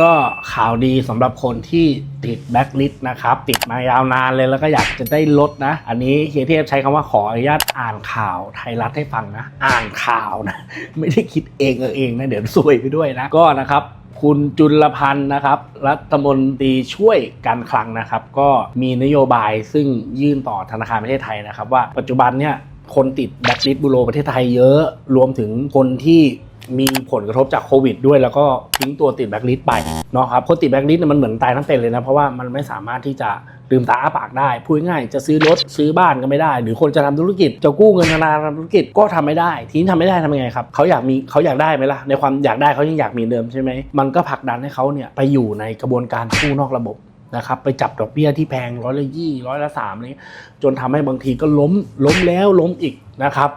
ก็ข่าวดีสำหรับคนที่ติดแบ็คลิสต์นะครับ ติดมายาวนานเลยแล้วก็อยากจะได้ลดนะ อันนี้เฮียเทพใช้คำว่าขออนุญาตอ่านข่าวไทยรัฐให้ฟังนะ อ่านข่าวนะ ไม่ได้คิดเองเออเองนะ เดี๋ยวซวยไปด้วยนะ ก็นะครับคุณจุลพันธ์นะครับ รัฐมนตรีช่วยการคลังนะครับ ก็มีนโยบายซึ่งยื่นต่อธนาคารประเทศไทยนะครับ ว่าปัจจุบันเนี่ยคนติดแบ็คลิสต์บูโรประเทศไทยเยอะ รวมถึงคนที่ มีผลกระทบจากโควิดด้วยแล้วก็ทิ้งตัวติดแบ็คลิสต์ไปเนาะครับคนติดแบ็คลิสต์เนี่ยมันเหมือนตายทั้งเป็นเลยนะ เพราะว่ามันไม่สามารถที่จะลืมตาอ้าปากได้ พูดง่ายจะซื้อรถซื้อบ้านก็ไม่ได้ หรือคนจะทำธุรกิจจะกู้เงินธนาคารทำธุรกิจก็ทำไม่ได้ ทีนี้ทำไม่ได้ทำยังไงครับเขาอยากมีเขาอยากได้ไหมล่ะในความอยากได้เขายังอยากมีเดิมใช่ไหมมันก็ผลักดันให้เขาเนี่ยไปอยู่ในกระบวนการกู้นอกระบบนะครับไปจับดอกเบี้ยที่แพงร้อยละยี่ร้อยละสามอะไรเงี้ยจนทำให้บางทีก็ล้มล้มแล้วล้มอีกนะครับ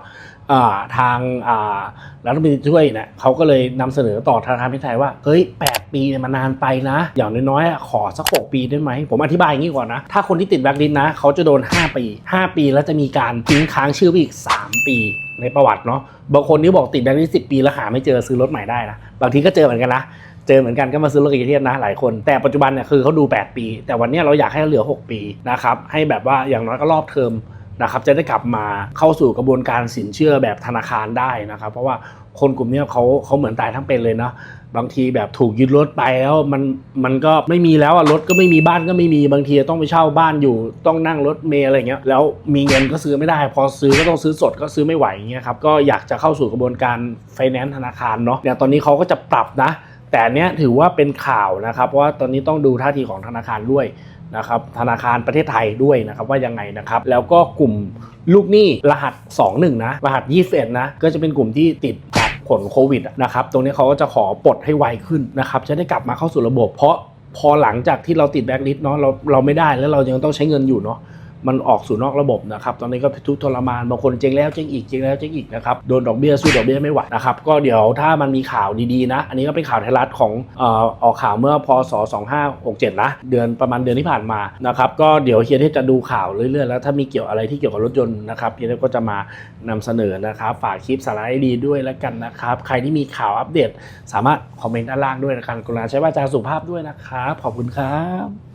ทางอ่ารัฐมนตรีช่วยเนี่ยเขาก็เลยนำเสนอต่อธนาคารพิไทยว่าเฮ้ยแปดปีเนี่ยมันนานไปนะ อย่างน้อยๆขอสักหกปีได้ไหม ผมอธิบายอย่างนี้ก่อนนะ ถ้าคนที่ติดแบล็คลิสต์นะเขาจะโดน 5 ปี 5 ปีแล้วจะมีการทิ้งค้างชื่อไปอีก 3 ปีในประวัติเนาะบางคนที่บอกติดแบล็คลิสต์สิปีแล้วหาไม่เจอซื้อรถใหม่ได้นะบางทีก็เจอเหมือนกันนะเจอเหมือนกันก็มาซื้อรถกับเทียบนะหลายคนแต่ปัจจุบันเนี่ยคือเขาดู 8 ปี แต่วันนี้เราอยากให้เหลือ 6 ปีนะครับให้แบบว่าอย่างน้อยก็รอบเทอม นะครับจะได้กลับมาเข้าสู่กระบวนการสินเชื่อแบบธนาคารได้นะครับ เพราะว่าคนกลุ่มนี้เขาเขาเหมือนตายทั้งเป็นเลยเนาะบางทีแบบถูกยึดรถไปแล้วมันมันก็ไม่มีแล้วอะรถก็ไม่มีบ้านก็ไม่มีบางทีต้องไปเช่าบ้านอยู่ต้องนั่งรถเมล์อะไรเงี้ยแล้วมีเงินก็ซื้อไม่ได้ พอซื้อก็ต้องซื้อสดก็ซื้อไม่ไหวเงี้ยครับก็อยากจะเข้าสู่กระบวนการไฟแนนซ์ธนาคารเนาะเนี่ยตอนนี้เขาก็จะปรับนะ แต่นเนี้ยถือว่าเป็นข่าวนะครับเพราะว่าตอนนี้ต้องดูท่าทีของธนาคารด้วย นะครับธนาคารประเทศไทยด้วยนะครับว่ายังไงนะครับแล้วก็กลุ่มลูกหนี้รหัส 21 นะ รหัส 21 นะ ก็จะเป็นกลุ่มที่ติดจากผลโควิดนะครับตรงนี้เขาก็จะขอปลดให้ไวขึ้นนะครับจะได้กลับมาเข้าสู่ระบบ เพราะพอหลังจากที่เราติดแบ็คลิสต์เนาะเราเราไม่ได้แล้วเรายังต้องใช้เงินอยู่เนาะ มันออกสู่นอกระบบนะครับตอนนี้ก็ทุกทรมานบางคนเจ๊งแล้วเจ๊งอีกเจ๊งแล้วเจ๊งอีกนะครับโดนดอกเบี้ยสู้ดอกเบี้ยไม่ไหวนะครับก็เดี๋ยวถ้ามันมีข่าวดีๆนะ อันนี้ก็เป็นข่าวไทยรัฐของเอ่อออกข่าวเมื่อพศ 2567 นะ เดือนประมาณเดือนที่ผ่านมานะครับก็เดี๋ยวเฮียเทพจะดูข่าวเรื่อยๆแล้วถ้ามีเกี่ยวอะไรที่เกี่ยวกับรถยนต์นะครับเฮียเทพก็จะมานำเสนอนะครับฝากคลิปสาระดีด้วยแล้วกันนะครับใครที่มีข่าวอัปเดต สามารถคอมเมนต์ด้านล่างด้วยนะครับกรุณาใช้วาจาสุภาพด้วยนะครับขอบคุณครับ